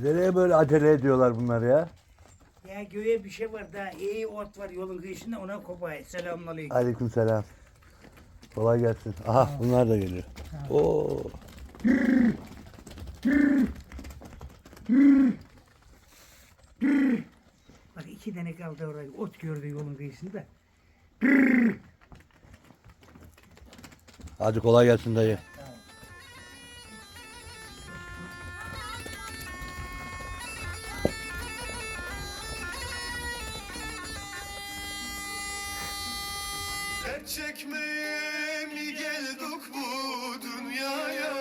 Nereye böyle acele ediyorlar bunlar ya? Ya göğe bir şey var daha iyi ot var yolun kıyısında ona kopay. Selamünaleyküm. Aleyküm selam. Kolay gelsin. Aha bunlar da geliyor. Oo. Bak iki tane kaldı orada ot gördü yolun kıyısında. Hadi kolay gelsin dayı. Dert çekmeye mi geldik bu dünyaya?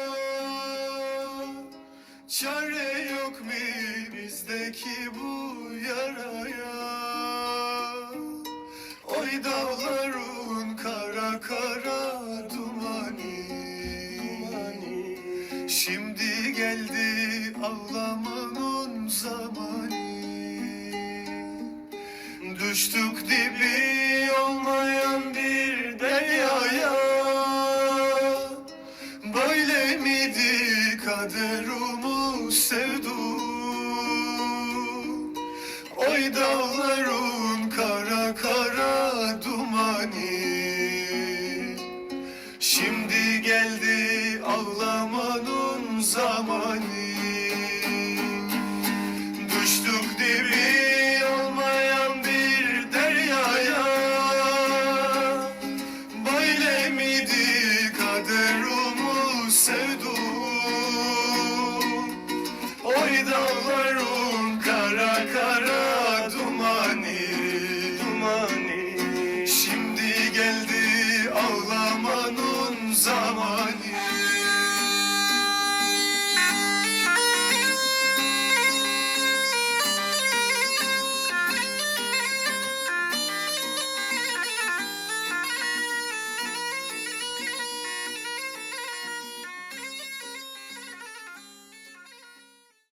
Çare yok mu bizdeki bu yaraya? Oy dağların kara kara dumani Şimdi geldi ağlamanın zamanı Düştük dibi miydi kaderumuz sevdum Oy dağların kara kara dumani. Şimdi geldi ağlamanın zamanı Düştük dibi olmayan bir deryaya. Böyle miydi sevdum. Oy dağların kara kara dumani. Dumani. Şimdi geldi ağlamanın zamanı